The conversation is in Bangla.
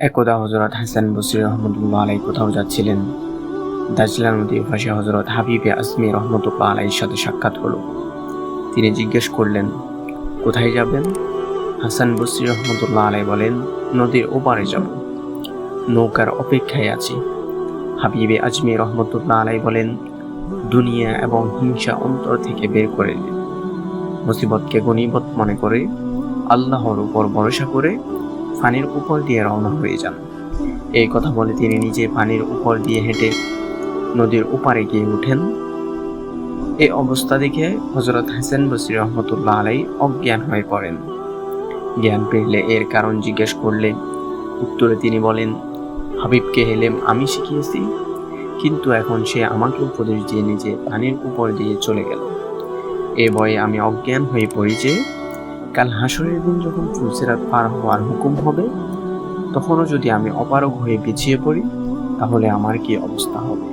একদা হজরত হাসান বসরি রহমতুল্লাহ আলাই কোথাও যাচ্ছিলেন? দাজলা নদীর পাশে হজরত হাবিবে আসমি রহমতুল্লাহ আলাইয়ের সাথে সাক্ষাৎ হলো। তিনি জিজ্ঞেস করলেন, কোথায় যাবেন? হাসান বসরি রহমতুল্লাহ আলাই বলেন, নদীর ওপারে যাব। নৌকার অপেক্ষায় আছি। হাবিবে আজমি রহমতুল্লাহ আলাই বলেন, দুনিয়া এবং হিংসা অন্তর থেকে বের করে মুসিবতকে গণিবত মনে করে, আল্লাহর উপর ভরসা করে পানির উপর দিয়ে রওনা হয়ে যান। এই কথা বলে তিনি নিজে পানির উপর দিয়ে হেঁটে নদীর উপারে গিয়ে ওঠেন এই অবস্থা দেখে হজরত হাসান বসির রহমতুল্লাহ আলাই অজ্ঞান হয়ে পড়েন। জ্ঞান ফিরলে এর কারণ জিজ্ঞেস করলে উত্তরে তিনি বলেন, হাবিবকে হেলেম আমি শিখিয়েছি, কিন্তু এখন সে আমাকে উপদেশ দিয়ে নিজে পানির উপর দিয়ে চলে গেল। এ ভয়ে আমি অজ্ঞান হয়ে পড়ি যে কাল হাসরের দিন যখন ফুলসেরাত পার হওয়ার হুকুম হবে, তখনও যদি আমি অপারগ হয়ে পিছিয়ে পড়ি, তাহলে আমার কি অবস্থা হবে?